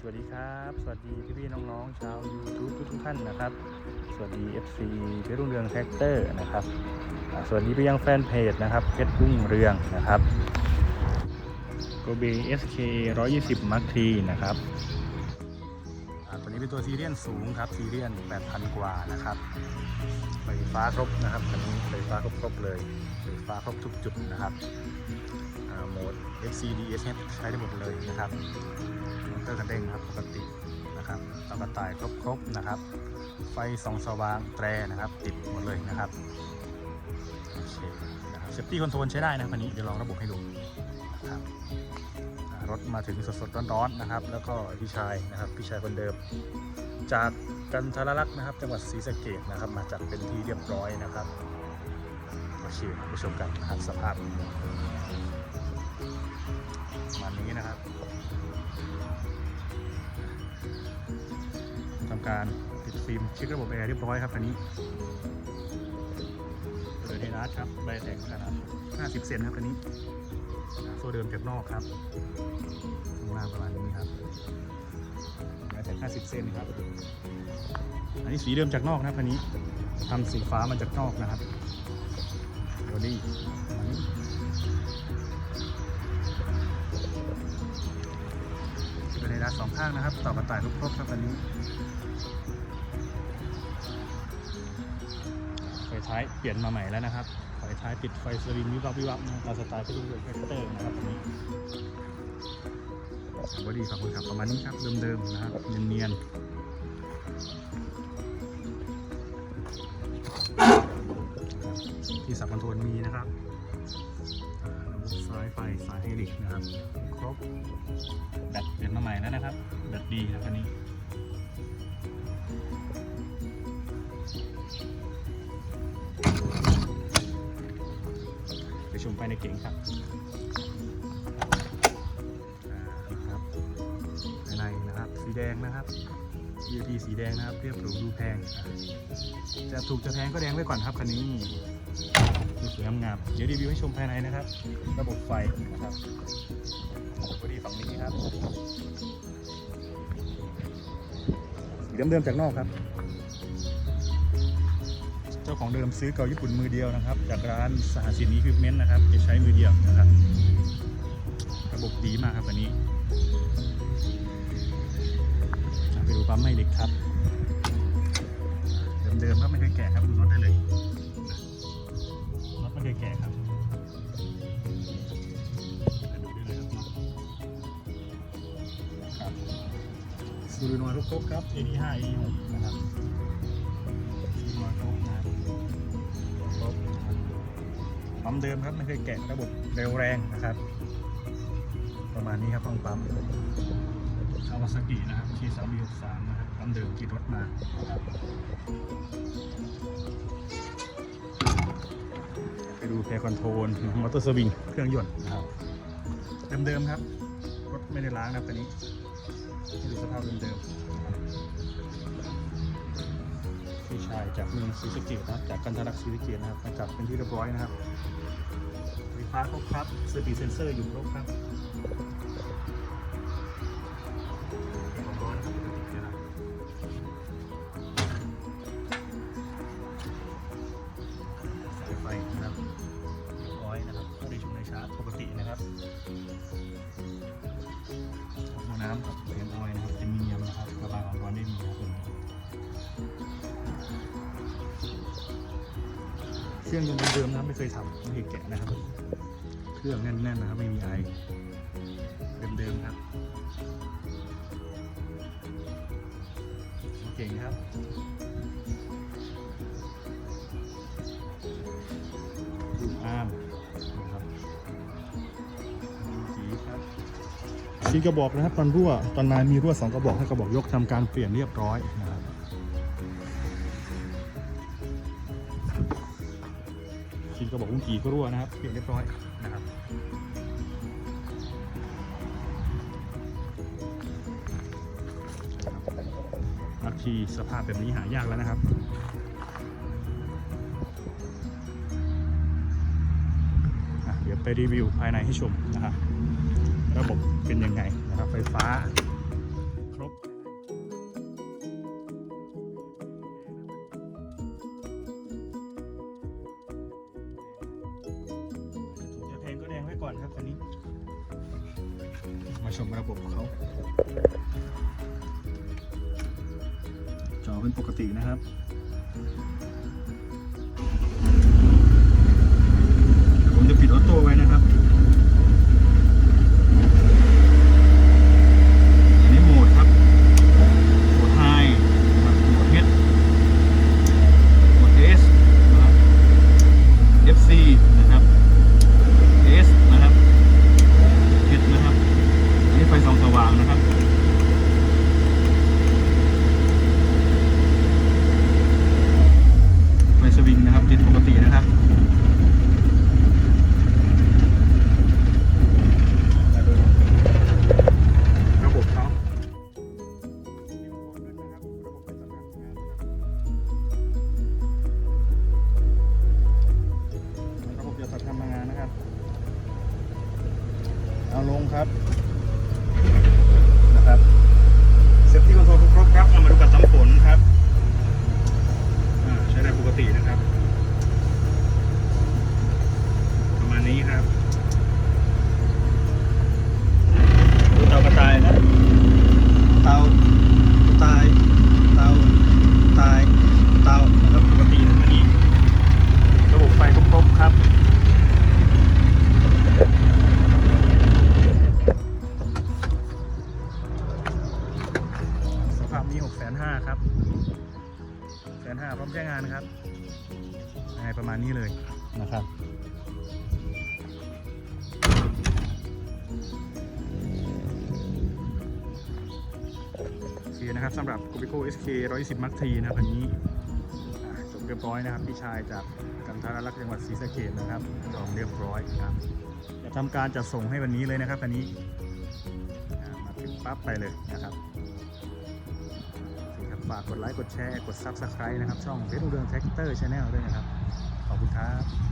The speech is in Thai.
สวัสดีครับ สวัสดีพี่พี่น้องๆชาว YouTube ทุกท่านนะครับ สวัสดี FC เพชรรุ่งเรืองแท็กเตอร์นะครับ สวัสดีไปยังแฟนเพจนะครับเพชรรุ่งเรืองนะครับโกเบ SK 120 Mark III นะครับตัวนี้เป็นตัวซีเรียนสูงครับซีเรียน 8,000 กว่านะครับไฟฟ้าครบนะครับคันนี้ไฟฟ้าครบครบเลยไฟฟ้าครบทุกจุดนะครับ โหมด FC DSH ใช้ได้หมดเลยนะครับมอเตอร์กันเด้งครับปกตินะครับต่อกระต่ายครบๆนะครับ ไฟสองสว่างแตรนะครับ ติดหมดเลยนะครับโอเคนะครับเซฟตี้คอนโทรลใช้ได้นะคันนี้เดี๋ยวลองระบบให้ดูนะครับรถมาถึงสดๆร้อนๆนะครับ แล้วก็พี่ชายนะครับพี่ชายคนเดิม จากกันทรลักษ์นะครับ จังหวัดศรีสะเกดนะครับ มาจากเป็นที่เรียบร้อยนะครับโอเคไปชมกันนะครับสภาพ มาณนี้นะครับทำการติดฟิล์มเช็คระบบแอร์เรียบร้อยครับคันนี้เปิดในร้านครับใบแตกขนาด 50 เซนครับคันนี้โซ่เดิมจากนอกครับข้างล่างประมาณนี้ครับใบแตก50 เซนครับ อันนี้สีเดิมจากนอกนะครับคันนี้ทำสีฟ้ามาจากนอกนะครับบอดี้านสองข้างนะครับ ต่อกระต่ายครบๆครับอันนี้ไฟท้ายเปลี่ยนมาใหม่แล้วนะครับไฟท้ายปิดไฟสวิงวิบวับวิบวับนะครับตามสไตล์ที่ดูเลยแฟคเตอร์นะครับอันนี้บอดี้ขอบคุณครับประมาณนี้ครับเดิมๆนะครับเนียนๆที่สับคอนโทรลมีนะครับ ไฟสายไฮดริกนะครับ ครบแบตเปลี่ยนมาใหม่แล้วนะครับ แบตดีนะครับอันนี้ไปชมภายในเก๋งครับอ่านะครับภายในนะครับ สีแดงนะครับ EAP สีแดงนะครับ เรียบหรูดูแพง จะถูกจะแพงก็แดงไว้ก่อนครับคันนี้ดูสวยงามเดี๋ยวรีวิวให้ชมภายในนะครับ ระบบไฟนะครับพอดีฝั่งนี้ครับสีเดิมๆจากนอกครับ เจ้าของเดิมซื้อเก่าญี่ปุ่นมือเดียวนะครับ จากร้านสหสินนี้คือเม้นนะครับ จะใช้มือเดียวนะครับ ระบบดีมากครับอันนี้ อะไปดูปั๊มไม่เหล็กครับเดิมๆครับไม่เคยแกะครับดูน็อตได้เลยน็อตไม่เคยแกะครับดูได้เลยครับน็อตครับซูรินอยครบๆครับ AD5 AD6 นะครับซูรินอยครบนะครับครบนะครับปั๊มเดิมครับไม่เคยแกะระบบเร็วแรงนะครับ ประมาณนี้ครับห้องปั๊มคาวาซากินะครับชีสามีสามนะครับปั๊มเดิมกี่รถมาไปดูแพรคอนโทรลมอเตอร์สวิงเครื่องยนต์นะครับ เดิมๆครับ รถไม่ได้ล้างนะครับคันนี้ดูสภาพเดิมๆพี่ชายจากเมืองศรีสะเกษนะครับ จากกันทรักษณ์ศรีสะเกษนะครับมาจับเป็นที่เรียบร้อยนะครับไฟฟ้าครบครับสปีดเซนเซอร์อยู่ครบครับ กับเหรียญออยนะครับจะมีเนียมนะครับระบายความร้อนได้ดีนะครับตัวนี้เครื่องยังเดิมนะไม่เคยทำไม่เคยแกะนะครับ เครื่องแน่นๆนะครับไม่มีไอเดิมๆครับเก่งครับดูอาร์ม สีกระบอกนะครับตอนรั่วตอนมายมีรั่วสองกระบอกให้กระบอกยกทำการเปลี่ยนเรียบร้อยนะครับสีกระบอกลุงกีก็รั่วนะครับเปลี่ยนเรียบร้อยนะครับลักทีสภาพแบบนี้หายากแล้วนะครับเดี๋ยวไปรีวิวภายในให้ชมนะครับ ระบบเป็นยังไงนะครับไฟฟ้าครบถูกจะแทงก็แดงไว้ก่อนครับคันนี้ มาชมระบบเขาจอเป็นปกตินะครับผมจะปิดออโต้ไว้นะครับ ครับ พร้อมใช้งานนะครับยังไงประมาณนี้เลยนะครับโอเคนะครับสำหรับ g o b i c o SK 120 Mark III นะครับอันนี้อ่าจบเรียบร้อยนะครับ พี่ชายจากกันทารักษ์จังหวัดศรีสะเกษนะครับจองเรียบร้อยครับจะทำการจัดส่งให้วันนี้เลยนะครับอันนี้อ่ามาถึงปั๊บไปเลยนะครับโอเคครับ ฝากกดไลค์ กดแชร์ กด Subscribe นะครับ ช่องเพชรเรืองแท็กเตอร์ชาแนลด้วยนะครับ ขอบคุณครับ